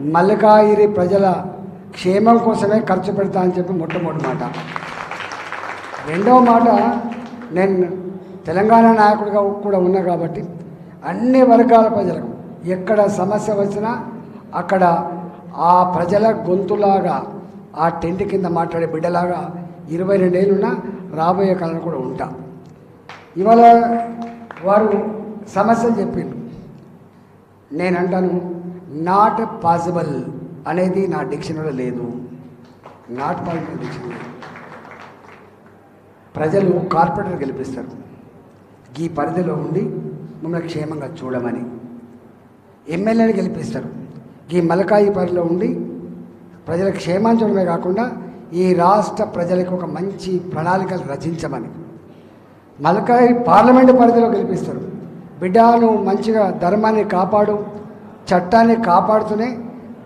మల్లికాయిరి ప్రజల క్షేమం కోసమే ఖర్చు పెడతా అని చెప్పి మొట్టమొదటి మాట. రెండవ మాట నేను తెలంగాణ నాయకుడిగా కూడా ఉన్నా కాబట్టి అన్ని వర్గాల ప్రజలకు ఎక్కడ సమస్య వచ్చినా అక్కడ ఆ ప్రజల గొంతులాగా ఆ టెంట్ కింద మాట్లాడే బిడ్డలాగా ఇరవై రెండేళ్ళున్నా రాబోయే కాలంలో కూడా ఉంటా. ఇవాళ వారు సమస్యలు చెప్పిండ్రు. నేను అంటాను నాట్ పాసిబుల్ అనేది నా డిక్షనరీలో లేదు. నాట్ పాసిబుల్ డిక్షనరీ ప్రజలు కార్పొరేటర్ గెలిపిస్తారు. ఈ పరిధిలో ఉండి మమ్మల్ని క్షేమంగా చూడమని. ఎమ్మెల్యేని గెలిపిస్తారు. ఈ మలకాయి పరిధిలో ఉండి ప్రజల క్షేమాన్ని చూడమే కాకుండా ఈ రాష్ట్ర ప్రజలకు ఒక మంచి ప్రణాళికలు రచించమని. మలకాయి పార్లమెంటు పరిధిలో గెలిపిస్తారు. బిడ్డను మంచిగా ధర్మాన్ని కాపాడు చట్టాన్ని కాపాడుతూనే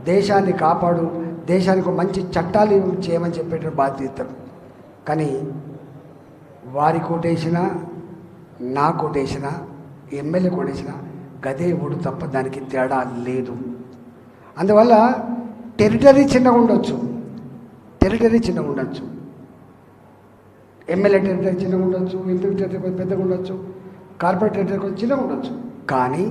దేశాన్ని కాపాడు దేశానికి మంచి చట్టాలు చేయమని చెప్పేట బాధ్యత కానీ వారి కోటేసిన నా కోటేసిన ఎమ్మెల్యే కోటేసిన గదే ఓడు తప్ప దానికి తేడా లేదు. అందువల్ల టెరిటరీ చిన్నగా ఉండొచ్చు. టెరిటరీ చిన్నగా ఉండొచ్చు. ఎమ్మెల్యే టెరిటరీ చిన్నగా ఉండొచ్చు ఎంపీ టెరిటరీ కొంచెం పెద్దగా ఉండొచ్చు కార్పొరేట్ టెరిటరీ కొంచెం చిన్నగా ఉండొచ్చు. కానీ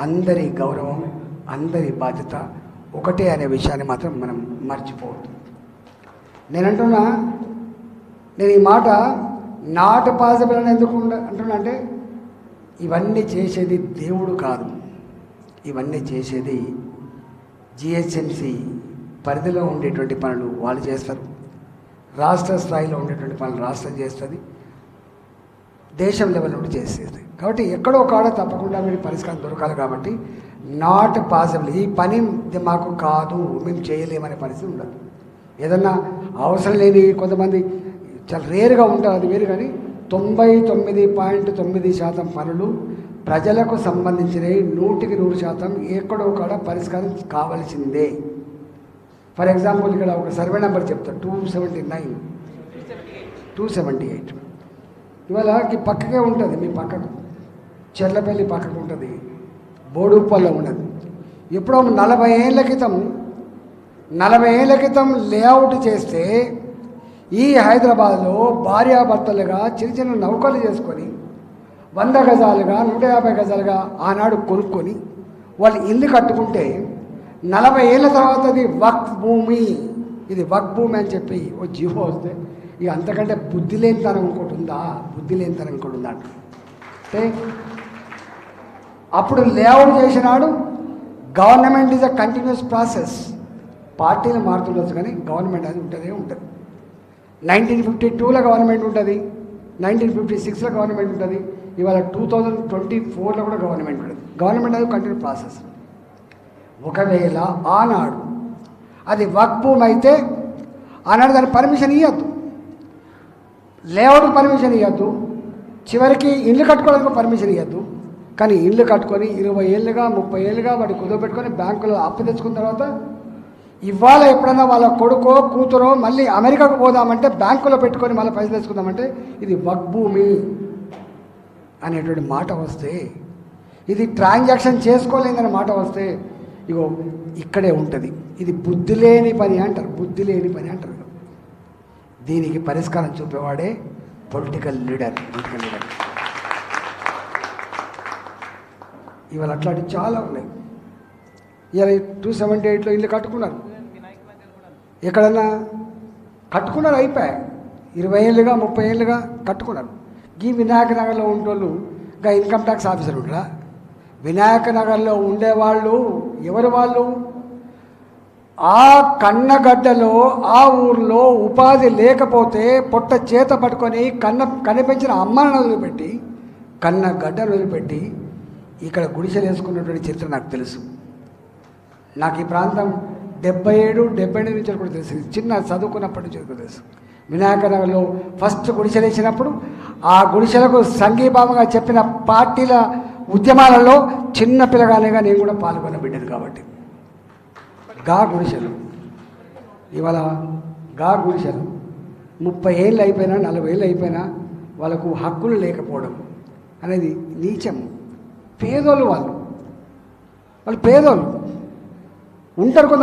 అందరి గౌరవం అందరి బాధ్యత ఒకటే అనే విషయాన్ని మాత్రం మనం మర్చిపోవద్దు. నేనంటున్నా నేను ఈ మాట నాట్ పాసిబుల్ అని ఎందుకు అంటున్నా అంటే ఇవన్నీ చేసేది దేవుడు కాదు. ఇవన్నీ చేసేది జిహెచ్ఎంసి పరిధిలో ఉండేటువంటి పనులు వాళ్ళు చేస్తారు. రాష్ట్ర స్థాయిలో ఉండేటువంటి పనులు రాష్ట్రం చేస్తుంది. దేశం లెవెల్ నుండి చేసేది. కాబట్టి ఎక్కడో కాడ తప్పకుండా మీరు పరిష్కారం దొరకాలి కాబట్టి నాట్ పాసిబుల్ ఈ పని మాకు కాదు మేము చేయలేమనే పరిస్థితి ఉండదు. ఏదన్నా అవసరం లేని కొంతమంది చాలా రేరుగా ఉంటారు అది వేరు కానీ తొంభై తొమ్మిది పాయింట్ తొమ్మిది శాతం పనులు ప్రజలకు సంబంధించినవి నూటికి నూరు శాతం ఎక్కడో కాడ పరిష్కారం కావలసిందే. ఫర్ ఎగ్జాంపుల్ ఇక్కడ ఒక సర్వే నెంబర్ చెప్తా two seventy nine two seventy eight ఇవాళ పక్కకే ఉంటుంది మీ పక్కకు. చెర్లపల్లి పక్కకు ఉంటుంది బోడుప్పల్లో ఉన్నది ఎప్పుడో నలభై ఏళ్ళ క్రితం నలభై ఏళ్ళ క్రితం లేఅవుట్ చేస్తే ఈ హైదరాబాద్లో భార్యాభర్తలుగా చిన్న చిన్న నౌకలు చేసుకొని వంద గజాలుగా నూట యాభై గజాలుగా ఆనాడు కొనుక్కొని వాళ్ళు ఇల్లు కట్టుకుంటే నలభై ఏళ్ళ తర్వాత అది వక్ భూమి. ఇది వక్ భూమి అని చెప్పి ఓ జీవో వస్తే ఇక అంతకంటే బుద్ధి లేనితనం ఇంకోటి ఉందా? బుద్ధి లేనితనం ఇంకోటి ఉందా అంటే అప్పుడు లేఅవుట్ చేసినాడు government is a continuous process పార్టీలు మారుతుండొచ్చు కానీ గవర్నమెంట్ అది ఉంటుందే. ఉంటుంది నైన్టీన్ ఫిఫ్టీ టూలో గవర్నమెంట్ ఉంటుంది. నైన్టీన్ ఫిఫ్టీ సిక్స్లో గవర్నమెంట్ ఉంటుంది. ఇవాళ టూ థౌజండ్ ట్వంటీ ఫోర్లో కూడా గవర్నమెంట్ ఉంటుంది. గవర్నమెంట్ అది కంటిన్యూ ప్రాసెస్ ఒకవేళ ఆనాడు అది వర్క్ అయితే ఆనాడు దాని పర్మిషన్ ఇవ్వద్దు లేవడం పర్మిషన్ ఇవ్వద్దు చివరికి ఇల్లు కట్టుకోవడానికి పర్మిషన్ ఇవ్వద్దు కానీ ఇల్లు కట్టుకొని ఇరవై ఏళ్ళుగా ముప్పై ఏళ్ళుగా వాటి కుదవపెట్టుకొని బ్యాంకులో అప్పు తెచ్చుకున్న తర్వాత ఇవాళ ఎప్పుడైనా వాళ్ళ కొడుకో కూతురో మళ్ళీ అమెరికాకు పోదామంటే బ్యాంకులో పెట్టుకొని మళ్ళీ పైసలు తెచ్చుకుందామంటే ఇది వగ్భూమి అనేటువంటి మాట వస్తే ఇది ట్రాన్సాక్షన్ చేసుకోలేదనే మాట వస్తే ఇగో ఇక్కడే ఉంటుంది. ఇది బుద్ధి లేని పని అంటారు బుద్ధి లేని పని అంటారు. దీనికి పరిష్కారం చూపేవాడే పొలిటికల్ లీడర్ పొలిటికల్ లీడర్ ఇవాళ అట్లాంటివి చాలా ఉన్నాయి. ఇవాళ టూ సెవెంటీ ఎయిట్లో ఇల్లు కట్టుకున్నారు. ఎక్కడన్నా కట్టుకున్నారు అయిపోయాయి ఇరవై ఏళ్ళుగా ముప్పై ఏళ్ళుగా కట్టుకున్నారు. ఈ వినాయక నగర్లో ఉండేవాళ్ళు ఇంకా ఇన్కమ్ ట్యాక్స్ ఆఫీసర్ ఉంటారా వినాయక నగర్లో ఉండేవాళ్ళు ఎవరు వాళ్ళు? ఆ కన్నగడ్డలో ఆ ఊర్లో ఉపాధి లేకపోతే పొట్ట చేత పట్టుకొని కన్న కనిపించిన అమ్మను వదిలిపెట్టి కన్న గడ్డను వదిలిపెట్టి ఇక్కడ గుడిసెలు వేసుకున్నటువంటి చరిత్ర నాకు తెలుసు. నాకు ఈ ప్రాంతం డెబ్బై ఏడు డెబ్బై ఎనిమిది నుంచి కూడా తెలుసు. చిన్న చదువుకున్నప్పటి నుంచి కూడా తెలుసు. వినాయక నగర్లో ఫస్ట్ గుడిసెలు వేసినప్పుడు ఆ గుడిసెలకు సంఘీభావంగా చెప్పిన పార్టీల ఉద్యమాలలో చిన్న పిల్లగానేగా నేను కూడా పాల్గొన్న బిడ్డను కాబట్టి. గా గుడిసెలు. ఇవాళ గా గుడిసెలు. ముప్పై ఏళ్ళు అయిపోయినా నలభై ఏళ్ళు అయిపోయినా వాళ్ళకు హక్కులు లేకపోవడం అనేది నీచం. పేదోళ్ళు వాళ్ళు. వాళ్ళు పేదోళ్ళు. ఉంటారు కొంత